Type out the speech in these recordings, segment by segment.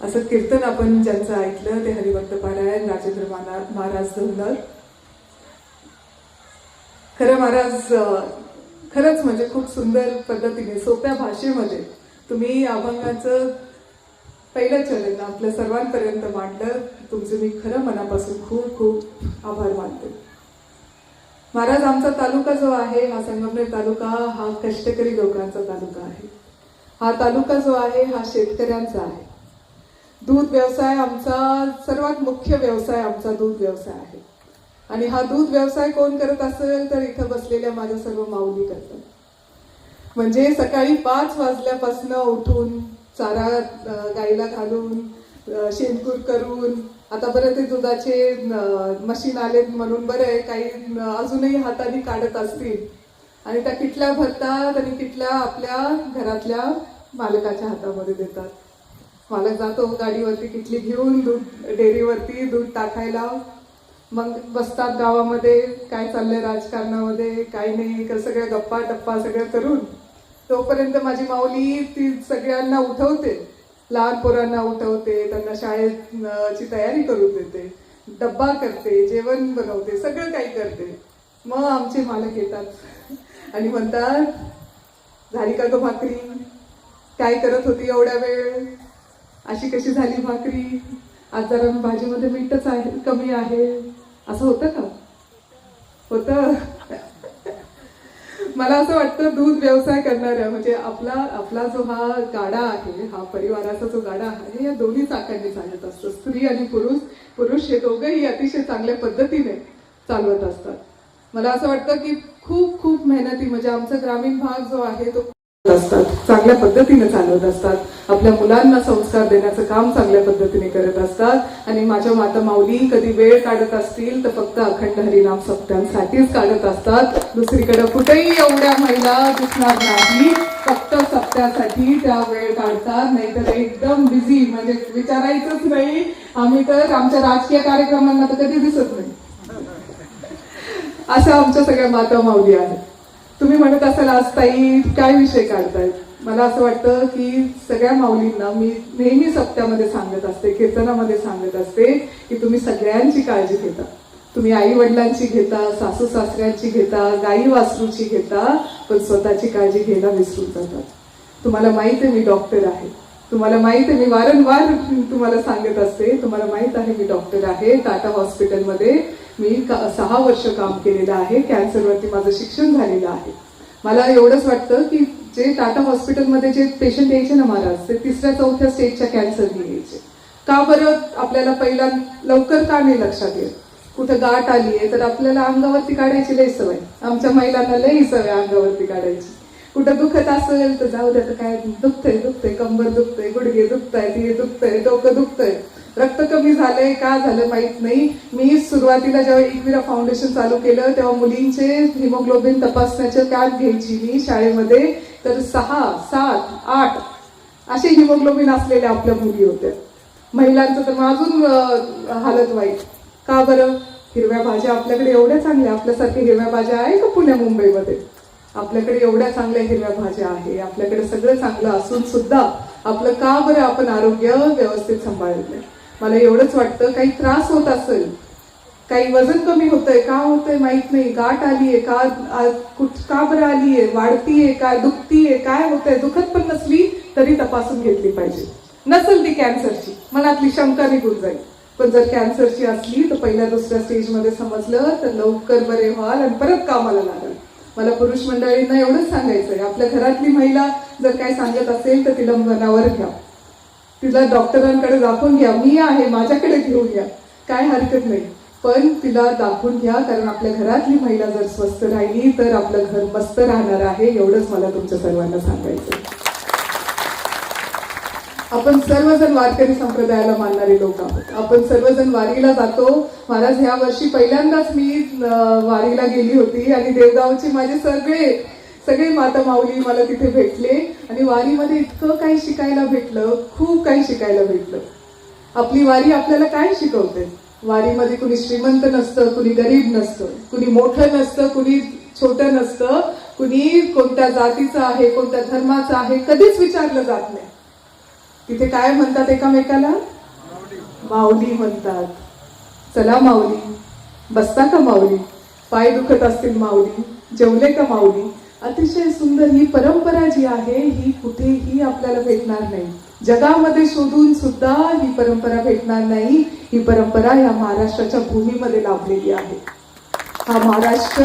असं कीर्तन आपण ज्यांचं ऐकलं ते हरिभक्त पारायण राजेंद्र महाराज धोंडर. खरं महाराज खरंच म्हणजे खूप सुंदर पद्धतीने सोप्या भाषेमध्ये तुम्ही अभंगाचं पहिलं चरण आपल्या सर्वांपर्यंत मांडलं. तुमचे मी खरं मनापासून खूप खूप आभार मानते. महाराज आमचा तालुका जो आहे हा संगमनेर तालुका हा कष्टकरी लोकांचा तालुका आहे. हा तालुका जो आहे हा शेतकऱ्यांचा आहे. दूध व्यवसाय आमचा सर्वात मुख्य व्यवसाय आमचा दूध व्यवसाय आहे. आणि हा दूध व्यवसाय कोण करत असेल तर इथं बसलेल्या माझ्या सर्व माऊली करतात. म्हणजे सकाळी पाच वाजल्यापासनं उठून चारा गाईला घालून शेणकूर करून आता बरं ते दुधाचे मशीन आलेत म्हणून बरं आहे काही अजूनही हाताने काढत असतील. आणि त्या किटल्या भरतात आणि किटल्या आपल्या घरातल्या मालकाच्या हातामध्ये देतात. मालक जातो गाडीवरती किटली घेऊन दूध डेअरीवरती दूध टाकायला. मग बसतात गावामध्ये काय चाललंय राजकारणामध्ये काय नाही सगळ्या गप्पा टप्पा सगळं करून. तोपर्यंत माझी माऊली ती सगळ्यांना उठवते. लहान पोरांना उठवते त्यांना शाळेत ची तयारी करून देते. डब्बा करते जेवण बनवते सगळं काही करते. मग आमचे मालक येतात. आणि म्हणतात झाली का गो भाकरी? काय करत होती एवढ्या वेळ? अशी कशी झाली भाकरी? आज जरा भाजीमध्ये मीठच आहे कमी आहे. असं होतं का? होतं. मला असं वाटतं दूध व्यवसाय करणाऱ्या म्हणजे आपला आपला जो हा गाडा आहे हा परिवाराचा जो गाडा आहे या दोन्ही चाकांनी चालत असतो. स्त्री आणि पुरुष पुरुष हे दोघंही अतिशय चांगल्या पद्धतीने चालवत असतात. मला असं वाटतं की खूप खूप मेहनती म्हणजे आमचा ग्रामीण भाग जो आहे तो असतात चांगल्या पद्धतीने चालवत असतात. आपल्या मुलांना संस्कार देण्याचं काम चांगल्या पद्धतीने करत असतात. आणि माझ्या माता माऊली कधी वेळ काढत असतील तर फक्त अखंड हरिनाम सप्त्यांसाठीच काढत असतात. दुसरीकडे कुठेही एवढ्या महिला दिसणार नाही. फक्त सप्त्यासाठी त्या वेळ काढतात. नाहीतर एकदम बिझी म्हणजे विचारायचंच नाही. आम्ही तर आमच्या राजकीय कार्यक्रमांना तर कधी दिसत नाही. असं आमच्या सगळ्या माता माऊली आहेत. तुम्ही म्हणत असाल आज ताई काय विषय काढतायत? मला असं वाटतं की सगळ्या माऊलींना मी नेहमी सप्त्यामध्ये सांगत असते कीर्तनामध्ये सांगत असते की तुम्ही सगळ्यांची काळजी घेता. तुम्ही आई वडिलांची घेता सासू सासऱ्यांची घेता गाई वासरूची घेता पण स्वतःची काळजी घ्यायला विसरून जातात. तुम्हाला माहिती आहे मी डॉक्टर आहे. तुम्हाला माहीत आहे मी वारंवार तुम्हाला सांगत असते. तुम्हाला माहीत आहे मी डॉक्टर आहे. टाटा हॉस्पिटलमध्ये मी सहा वर्ष काम केलेलं आहे. कॅन्सरवरती माझं शिक्षण झालेलं आहे. मला एवढंच वाटतं की जे टाटा हॉस्पिटलमध्ये जे पेशंट यायचे ना महाराज ते तिसऱ्या चौथ्या स्टेजच्या कॅन्सरने यायचे. का बरं आपल्याला पहिला लवकर का नाही लक्षात येत? कुठं गाठ आली आहे तर आपल्याला अंगावरती काढायची लई सवय. आमच्या महिलांना लई सवय अंगावरती काढायची. कुठं दुखत असेल तर जाऊ द्या तर काय दुखतंय दुखतंय कंबर दुखतंय गुडघे दुखताय हे दुखतंय डोकं दुखतंय. रक्त कमी झालंय का झालं माहीत नाही. मी सुरुवातीला जेव्हा एकविरा फाउंडेशन चालू केलं तेव्हा मुलींचे हिमोग्लोबिन तपासण्याचे कॅम्प घ्यायची मी शाळेमध्ये. तर सहा सात आठ असे हिमोग्लोबिन असलेल्या आपल्या मुली होत्या. महिलांचं तर अजून हालत वाईट. का बरं? हिरव्या भाज्या आपल्याकडे एवढ्या चांगल्या आपल्यासारख्या हिरव्या भाज्या आहे का पुण्या मुंबईमध्ये? आपल्याकडे एवढ्या चांगल्या हिरव्या भाज्या आहे आपल्याकडे सगळं चांगलं असून सुद्धा आपलं का बरं आपण आरोग्य व्यवस्थित सांभाळत नाही मला एवढंच वाटतं काही त्रास होत असेल काही वजन कमी होतंय का होतंय माहीत नाही गाठ आलीये का कुठ- का बरं आलीये वाढतीये काय दुखतीये काय होतंय दुखत पण नसली तरी तपासून घेतली पाहिजे. नसेल ती कॅन्सरची मनातली शंका निघून जाईल. पण जर कॅन्सरची असली तर पहिल्या दुसऱ्या स्टेजमध्ये समजलं तर लवकर बरे व्हाल आणि परत कामाला लागाल. मला पुरुष मंडळींना एवढंच सांगायचं आहे आपल्या घरातली महिला जर काय सांगत असेल तर तिला मनावर घ्या. तिला डॉक्टरांकडे दाखवून घ्या. मी आहे माझ्याकडे घेऊन घ्या काय हरकत नाही. पण तिला दाखवून घ्या कारण आपल्या घरातली महिला जर स्वस्थ राहिली तर आपलं घर मस्त राहणार आहे एवढंच मला तुमच्या सर्वांना सांगायचं आपण सर्वजण वारकरी संप्रदायाला मानणारे लोक आहोत. आपण सर्वजण वारीला जातो. महाराज ह्या वर्षी पहिल्यांदाच मी वारीला गेली होती आणि देवगावचे माझे सगळे सगळे माता माऊली मला तिथे भेटले आणि वारीमध्ये इतकं काही शिकायला भेटलं खूप काही शिकायला भेटलं. आपली वारी आपल्याला काय शिकवते? वारीमध्ये कुणी श्रीमंत नसतं कुणी गरीब नसतं कुणी मोठं नसतं कुणी छोटं नसतं कुणी कोणत्या जातीचं आहे कोणत्या धर्माचं आहे कधीच विचारलं जात नाही. तिथे काय म्हणतात एकामेकाला? माऊली म्हणतात. चला माऊली. बसता का माऊली? पाय दुखत असतील माऊली. जेवले का माऊली? अतिशय सुंदर ही परंपरा जी आहे ही कुठेही आपल्याला भेटणार नाही. जगामध्ये शोधून सुद्धा ही परंपरा भेटणार नाही. ही परंपरा या महाराष्ट्राच्या भूमीमध्ये लाभलेली आहे. हा महाराष्ट्र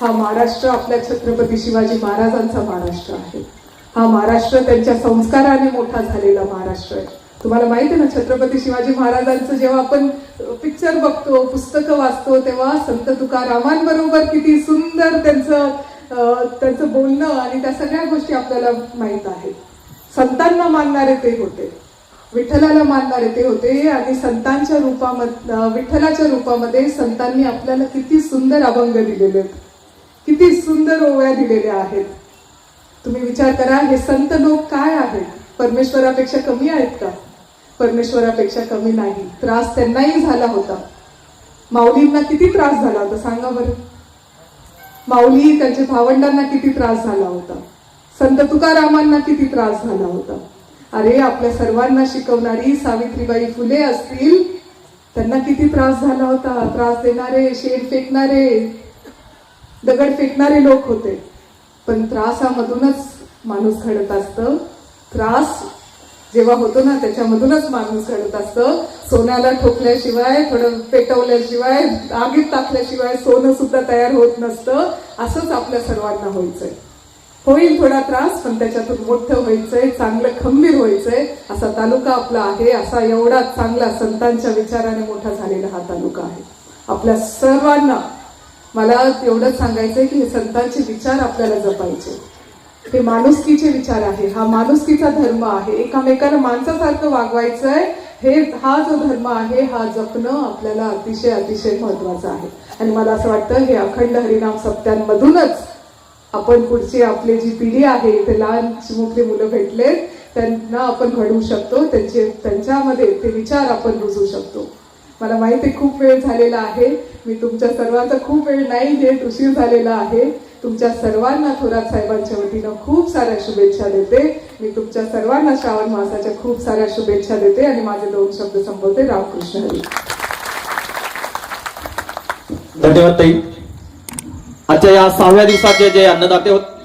हा महाराष्ट्र आपल्या छत्रपती शिवाजी महाराजांचा महाराष्ट्र आहे. हा महाराष्ट्र त्यांच्या संस्काराने मोठा झालेला महाराष्ट्र आहे. तुम्हाला माहिती आहे ना छत्रपती शिवाजी महाराजांचं जेव्हा आपण पिक्चर बघतो पुस्तकं वाचतो तेव्हा संत तुकारामांबरोबर किती सुंदर त्यांचं त्यांचं बोलणं आणि त्या सगळ्या गोष्टी आपल्याला माहीत आहेत. संतांना मानणारे ते होते. विठ्ठलाला मानणारे ते होते आणि संतांच्या रूपामध्ये विठ्ठलाच्या रूपामध्ये संतांनी आपल्याला किती सुंदर अभंग दिलेले आहेत. किती सुंदर ओव्या दिलेल्या आहेत. तुम्ही विचार करा हे संत लोक काय आहेत? परमेश्वरापेक्षा कमी आहेत का? परमेश्वरापेक्षा कमी नाही. त्रास त्यांनाही झाला होता. माऊलींना किती त्रास झाला होता सांगा बरं. माऊली त्यांच्या भावंडांना किती त्रास झाला होता. संत तुकारामांना किती त्रास झाला होता. अरे आपल्या सर्वांना शिकवणारी सावित्रीबाई फुले असतील त्यांना किती त्रास झाला होता. त्रास देणारे शेड फेकणारे दगड फेकणारे लोक होते. पण त्रासामधूनच माणूस घडत असतं. त्रास जेव्हा होतो ना त्याच्यामधूनच माणूस घडत असतं. सोन्याला ठोकल्याशिवाय थोडं पेटवल्याशिवाय आगीत टाकल्याशिवाय सोनं सुद्धा तयार होत नसतं. असंच आपल्या सर्वांना व्हायचंय. होईल थोडा त्रास पण त्याच्यातून मोठं व्हायचंय चांगलं खंबीर व्हायचंय. असा तालुका आपला आहे असा एवढा चांगला संतांच्या विचाराने मोठा झालेला हा तालुका आहे. आपल्या सर्वांना मला एवढंच सांगायचंय की हे संतांचे विचार आपल्याला जपायचे. हे माणुसकीचे विचार आहे. हा माणुसकीचा धर्म आहे. एकामेकाला माणसासारखं वागवायचंय. हे हा जो धर्म आहे हा जपणं आपल्याला अतिशय अतिशय महत्वाचं आहे. आणि मला असं वाटतं हे अखंड हरिनाम सप्त्यांमधूनच आपण पुढची आपली जी पिढी आहे ते लहान चिमुकली मुलं भेटलेत त्यांना आपण घडवू शकतो त्यांचे त्यांच्यामध्ये ते विचार आपण रुजू शकतो. मला माहिती आहे खूप वेळ झालेला आहे. मी तुमच्या सर्वांचा खूप वेळ नाही घेत उशीर झालेला आहे. तुमच्या सर्वांना थोरात साहेबांच्या वतीनं खूप साऱ्या शुभेच्छा देते. मी तुमच्या सर्वांना श्रावण मासाच्या खूप साऱ्या शुभेच्छा देते आणि माझे दोन शब्द संपवते. रामकृष्ण हरी. धन्यवाद ताई. आजच्या या सहाव्या दिवसाचे जे अन्नदाते होते